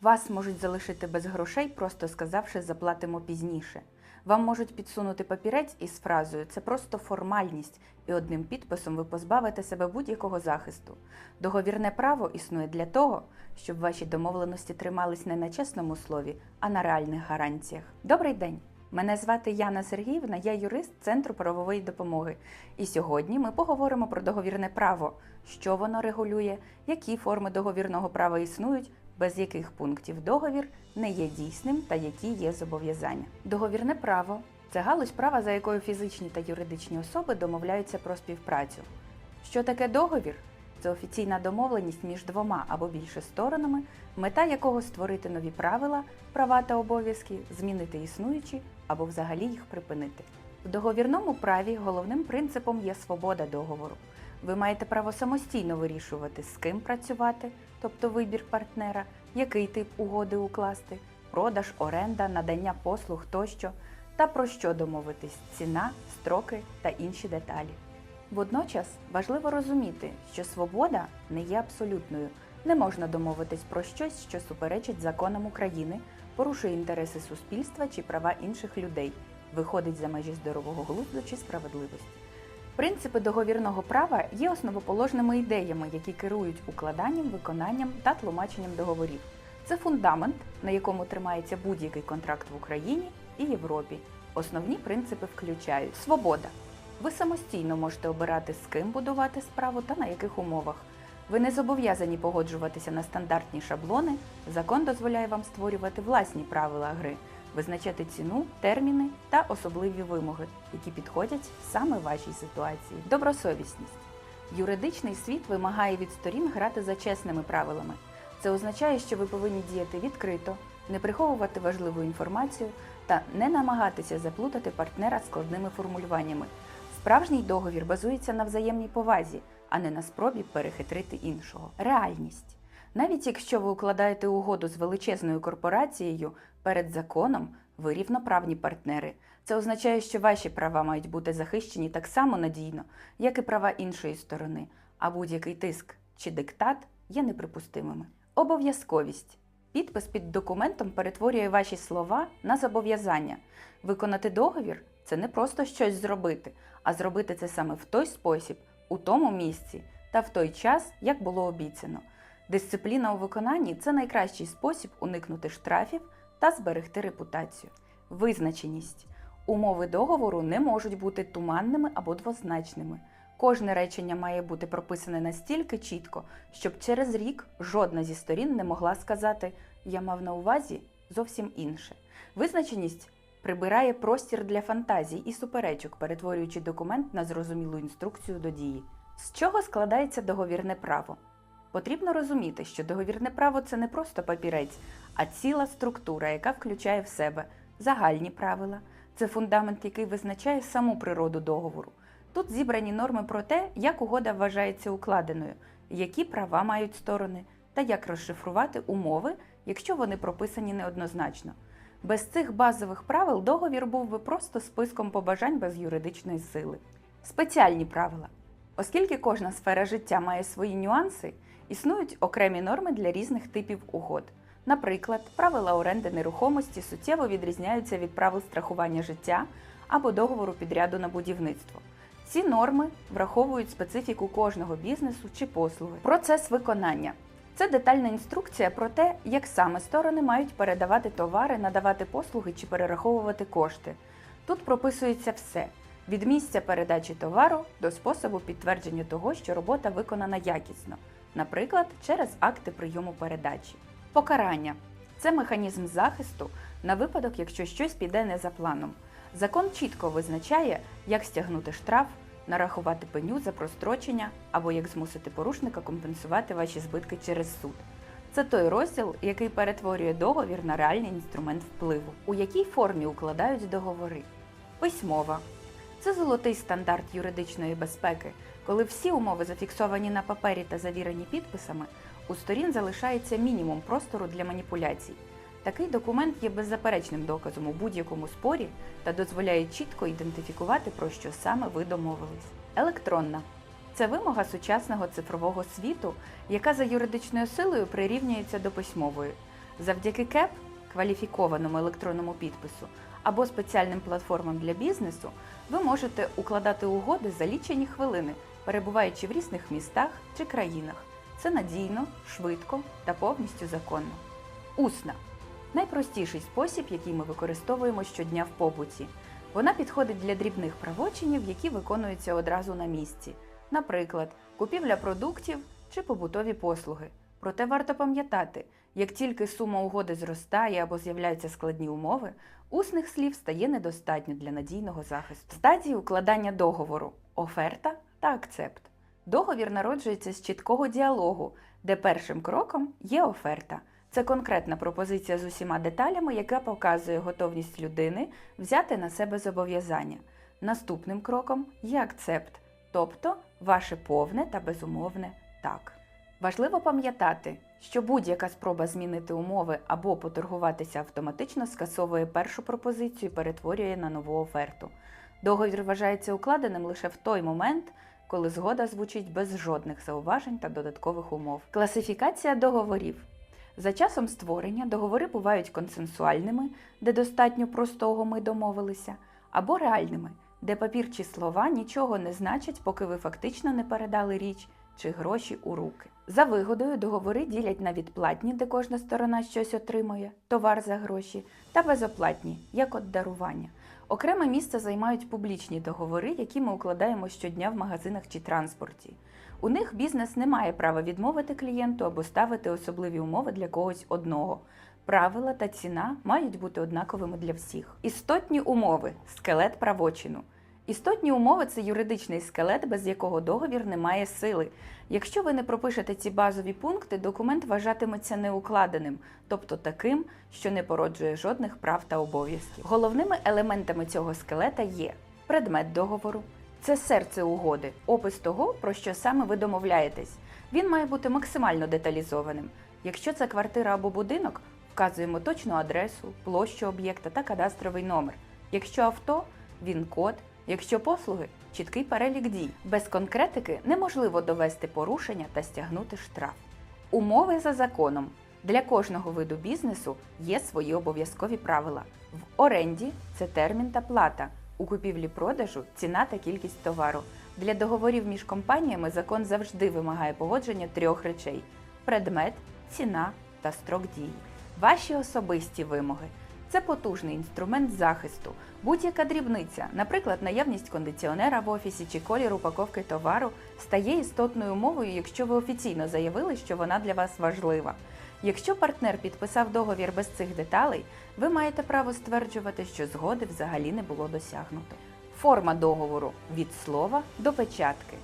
Вас можуть залишити без грошей, просто сказавши заплатимо пізніше. Вам можуть підсунути папірець із фразою це просто формальність, і одним підписом ви позбавите себе будь-якого захисту. Договірне право існує для того, щоб ваші домовленості тримались не на чесному слові, а на реальних гарантіях. Добрий день! Мене звати Яна Сергіївна, я юрист Центру правової допомоги. І сьогодні ми поговоримо про договірне право, що воно регулює, які форми договірного права існують, без яких пунктів договір не є дійсним та які є зобов'язання. Договірне право це галузь права, за якою фізичні та юридичні особи домовляються про співпрацю. Що таке договір? Це офіційна домовленість між двома або більше сторонами, мета якого створити нові правила, права та обов'язки, змінити існуючі або взагалі їх припинити. В договірному праві головним принципом є свобода договору. Ви маєте право самостійно вирішувати, з ким працювати, тобто вибір партнера, який тип угоди укласти, продаж, оренда, надання послуг тощо, та про що домовитись ціна, строки та інші деталі. Водночас важливо розуміти, що свобода не є абсолютною. Не можна домовитись про щось, що суперечить законам України, порушує інтереси суспільства чи права інших людей, виходить за межі здорового глузду чи справедливості. Принципи договірного права є основоположними ідеями, які керують укладанням, виконанням та тлумаченням договорів. Це фундамент, на якому тримається будь-який контракт в Україні і Європі. Основні принципи включають свобода. Ви самостійно можете обирати, з ким будувати справу та на яких умовах. Ви не зобов'язані погоджуватися на стандартні шаблони. Закон дозволяє вам створювати власні правила гри, визначати ціну, терміни та особливі вимоги, які підходять саме вашій ситуації. Добросовісність. Юридичний світ вимагає від сторін грати за чесними правилами. Це означає, що ви повинні діяти відкрито, не приховувати важливу інформацію та не намагатися заплутати партнера складними формулюваннями. Справжній договір базується на взаємній повазі, а не на спробі перехитрити іншого. Реальність. Навіть якщо ви укладаєте угоду з величезною корпорацією перед законом, ви рівноправні партнери. Це означає, що ваші права мають бути захищені так само надійно, як і права іншої сторони, а будь-який тиск чи диктат є неприпустимими. Обов'язковість. Підпис під документом перетворює ваші слова на зобов'язання. Виконати договір це не просто щось зробити, а зробити це саме в той спосіб, у тому місці та в той час, як було обіцяно. Дисципліна у виконанні це найкращий спосіб уникнути штрафів та зберегти репутацію. Визначеність. Умови договору не можуть бути туманними або двозначними. Кожне речення має бути прописане настільки чітко, щоб через рік жодна зі сторін не могла сказати Я мав на увазі зовсім інше. Визначеність прибирає простір для фантазій і суперечок, перетворюючи документ на зрозумілу інструкцію до дії. З чого складається договірне право? Потрібно розуміти, що договірне право це не просто папірець, а ціла структура, яка включає в себе загальні правила. Це фундамент, який визначає саму природу договору. Тут зібрані норми про те, як угода вважається укладеною, які права мають сторони, та як розшифрувати умови, якщо вони прописані неоднозначно. Без цих базових правил договір був би просто списком побажань без юридичної сили. Спеціальні правила. Оскільки кожна сфера життя має свої нюанси, існують окремі норми для різних типів угод. Наприклад, правила оренди нерухомості суттєво відрізняються від правил страхування життя або договору підряду на будівництво. Ці норми враховують специфіку кожного бізнесу чи послуги. Процес виконання це детальна інструкція про те, як саме сторони мають передавати товари, надавати послуги чи перераховувати кошти. Тут прописується все від місця передачі товару до способу підтвердження того, що робота виконана якісно, наприклад, через акти прийому передачі. Покарання це механізм захисту на випадок, якщо щось піде не за планом. Закон чітко визначає, як стягнути штраф, нарахувати пеню за прострочення або як змусити порушника компенсувати ваші збитки через суд. Це той розділ, який перетворює договір на реальний інструмент впливу. У якій формі укладають договори? Письмова. Це золотий стандарт юридичної безпеки, коли всі умови зафіксовані на папері та завірені підписами, у сторін залишається мінімум простору для маніпуляцій. Такий документ є беззаперечним доказом у будь-якому спорі та дозволяє чітко ідентифікувати, про що саме ви домовились. Електронна це вимога сучасного цифрового світу, яка за юридичною силою прирівнюється до письмової. Завдяки КЕП, кваліфікованому електронному підпису, або спеціальним платформам для бізнесу, ви можете укладати угоди за лічені хвилини, перебуваючи в різних містах чи країнах. Це надійно, швидко та повністю законно. Усна найпростіший спосіб, який ми використовуємо щодня в побуті. Вона підходить для дрібних правочинів, які виконуються одразу на місці, наприклад, купівля продуктів чи побутові послуги. Проте варто пам'ятати, як тільки сума угоди зростає або з'являються складні умови, усних слів стає недостатньо для надійного захисту. Стадії укладання договору оферта та акцепт. Договір народжується з чіткого діалогу, де першим кроком є оферта. Це конкретна пропозиція з усіма деталями, яка показує готовність людини взяти на себе зобов'язання. Наступним кроком є акцепт, тобто ваше повне та безумовне так. Важливо пам'ятати, що будь-яка спроба змінити умови або поторгуватися автоматично скасовує першу пропозицію і перетворює на нову оферту. Договір вважається укладеним лише в той момент, коли згода звучить без жодних зауважень та додаткових умов. Класифікація договорів. За часом створення договори бувають консенсуальними, де достатньо простого ми домовилися, або реальними, де папір чи слова нічого не значать, поки ви фактично не передали річ чи гроші у руки. За вигодою договори ділять на відплатні, де кожна сторона щось отримує, товар за гроші, та безоплатні, як от дарування. Окреме місце займають публічні договори, які ми укладаємо щодня в магазинах чи транспорті. У них бізнес не має права відмовити клієнту або ставити особливі умови для когось одного. Правила та ціна мають бути однаковими для всіх. Істотні умови скелет правочину. Істотні умови це юридичний скелет, без якого договір не має сили. Якщо ви не пропишете ці базові пункти, документ вважатиметься неукладеним, тобто таким, що не породжує жодних прав та обов'язків. Головними елементами цього скелета є предмет договору, це серце угоди, опис того, про що саме ви домовляєтесь. Він має бути максимально деталізованим. Якщо це квартира або будинок, вказуємо точну адресу, площу об'єкта та кадастровий номер. Якщо авто він код. Якщо послуги чіткий перелік дій. Без конкретики неможливо довести порушення та стягнути штраф. Умови за законом. Для кожного виду бізнесу є свої обов'язкові правила. В оренді це термін та плата. У купівлі-продажу ціна та кількість товару. Для договорів між компаніями закон завжди вимагає погодження трьох речей: предмет, ціна та строк дії. Ваші особисті вимоги. Це потужний інструмент захисту. Будь-яка дрібниця, наприклад, наявність кондиціонера в офісі чи колір упаковки товару, стає істотною умовою, якщо ви офіційно заявили, що вона для вас важлива. Якщо партнер підписав договір без цих деталей, ви маєте право стверджувати, що згоди взагалі не було досягнуто. Форма договору від слова до печатки.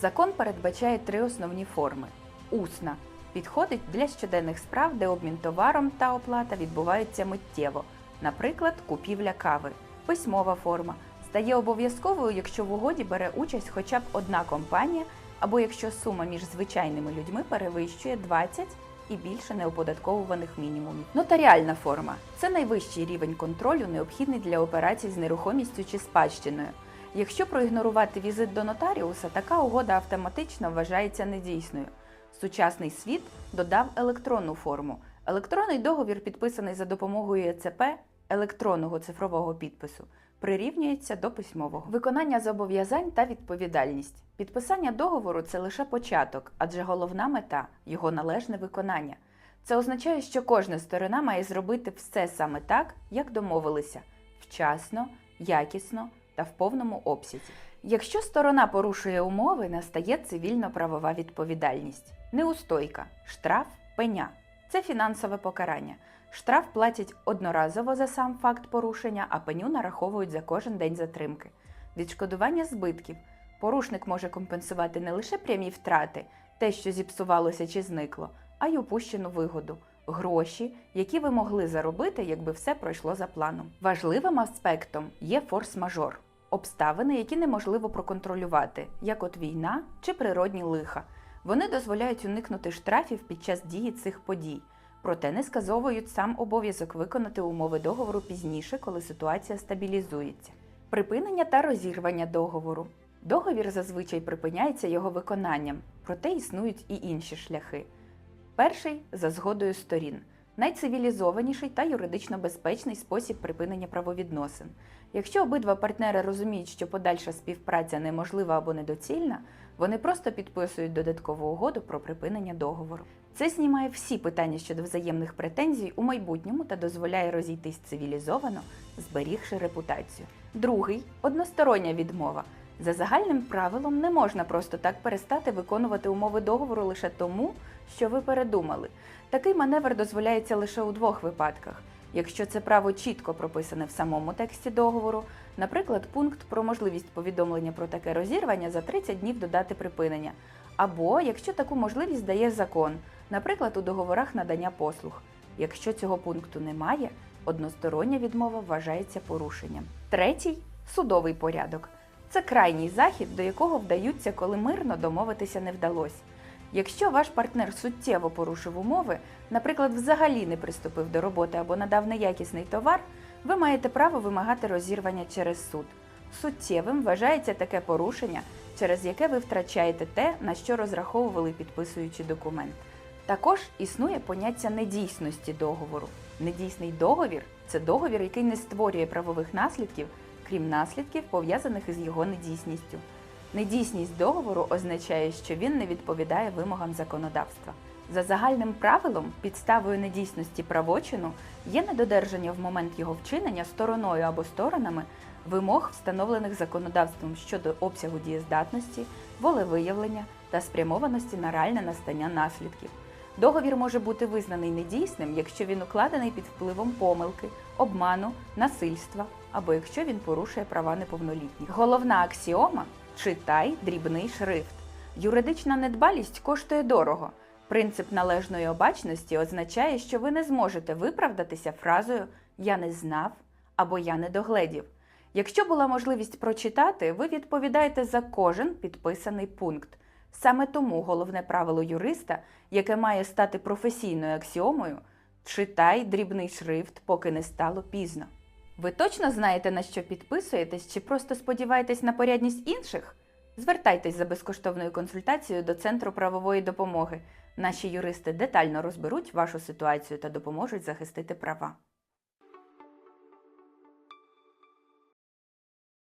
Закон передбачає три основні форми: усна підходить для щоденних справ, де обмін товаром та оплата відбуваються миттєво, наприклад, купівля кави. Письмова форма стає обов'язковою, якщо в угоді бере участь хоча б одна компанія, або якщо сума між звичайними людьми перевищує 20 і більше неоподатковуваних мінімумів. Нотаріальна форма це найвищий рівень контролю, необхідний для операцій з нерухомістю чи спадщиною. Якщо проігнорувати візит до нотаріуса, така угода автоматично вважається недійсною. Сучасний світ додав електронну форму. Електронний договір, підписаний за допомогою ЕЦП електронного цифрового підпису, прирівнюється до письмового. Виконання зобов'язань та відповідальність. Підписання договору це лише початок, адже головна мета його належне виконання. Це означає, що кожна сторона має зробити все саме так, як домовилися вчасно, якісно та в повному обсязі. Якщо сторона порушує умови, настає цивільно-правова відповідальність. Неустойка, штраф, пеня це фінансове покарання. Штраф платять одноразово за сам факт порушення, а пеню нараховують за кожен день затримки. Відшкодування збитків. Порушник може компенсувати не лише прямі втрати, те, що зіпсувалося чи зникло, а й упущену вигоду, гроші, які ви могли заробити, якби все пройшло за планом. Важливим аспектом є форс-мажор обставини, які неможливо проконтролювати, як от війна чи природні лиха. Вони дозволяють уникнути штрафів під час дії цих подій, проте не сказовують сам обов'язок виконати умови договору пізніше, коли ситуація стабілізується. Припинення та розірвання договору. Договір зазвичай припиняється його виконанням, проте існують і інші шляхи. Перший за згодою сторін. найцивілізованіший та юридично безпечний спосіб припинення правовідносин. Якщо обидва партнери розуміють, що подальша співпраця неможлива або недоцільна, вони просто підписують додаткову угоду про припинення договору. Це знімає всі питання щодо взаємних претензій у майбутньому та дозволяє розійтись цивілізовано, зберігши репутацію. Другий одностороння відмова. За загальним правилом не можна просто так перестати виконувати умови договору лише тому, що ви передумали. Такий маневр дозволяється лише у двох випадках. Якщо це право чітко прописане в самому тексті договору, наприклад, пункт про можливість повідомлення про таке розірвання за 30 днів до дати припинення, або якщо таку можливість дає закон, наприклад, у договорах надання послуг. Якщо цього пункту немає, одностороння відмова вважається порушенням. Третій судовий порядок. Це крайній захід, до якого вдаються, коли мирно домовитися не вдалося. Якщо ваш партнер суттєво порушив умови, наприклад, взагалі не приступив до роботи або надав неякісний товар, ви маєте право вимагати розірвання через суд. Суттєвим вважається таке порушення, через яке ви втрачаєте те, на що розраховували підписуючи документ. Також існує поняття недійсності договору. Недійсний договір це договір, який не створює правових наслідків, крім наслідків, пов'язаних із його недійсністю. Недійсність договору означає, що він не відповідає вимогам законодавства. За загальним правилом, підставою недійсності правочину є недодержання в момент його вчинення стороною або сторонами вимог, встановлених законодавством щодо обсягу дієздатності, волевиявлення та спрямованості на реальне настання наслідків. Договір може бути визнаний недійсним, якщо він укладений під впливом помилки, обману, насильства або якщо він порушує права неповнолітніх. Головна аксіома читай дрібний шрифт. Юридична недбалість коштує дорого. Принцип належної обачності означає, що ви не зможете виправдатися фразою Я не знав або Я не догледів. Якщо була можливість прочитати, ви відповідаєте за кожен підписаний пункт. Саме тому головне правило юриста, яке має стати професійною аксіомою, читай дрібний шрифт, поки не стало пізно. Ви точно знаєте, на що підписуєтесь, чи просто сподіваєтесь на порядність інших? Звертайтесь за безкоштовною консультацією до Центру правової допомоги. Наші юристи детально розберуть вашу ситуацію та допоможуть захистити права.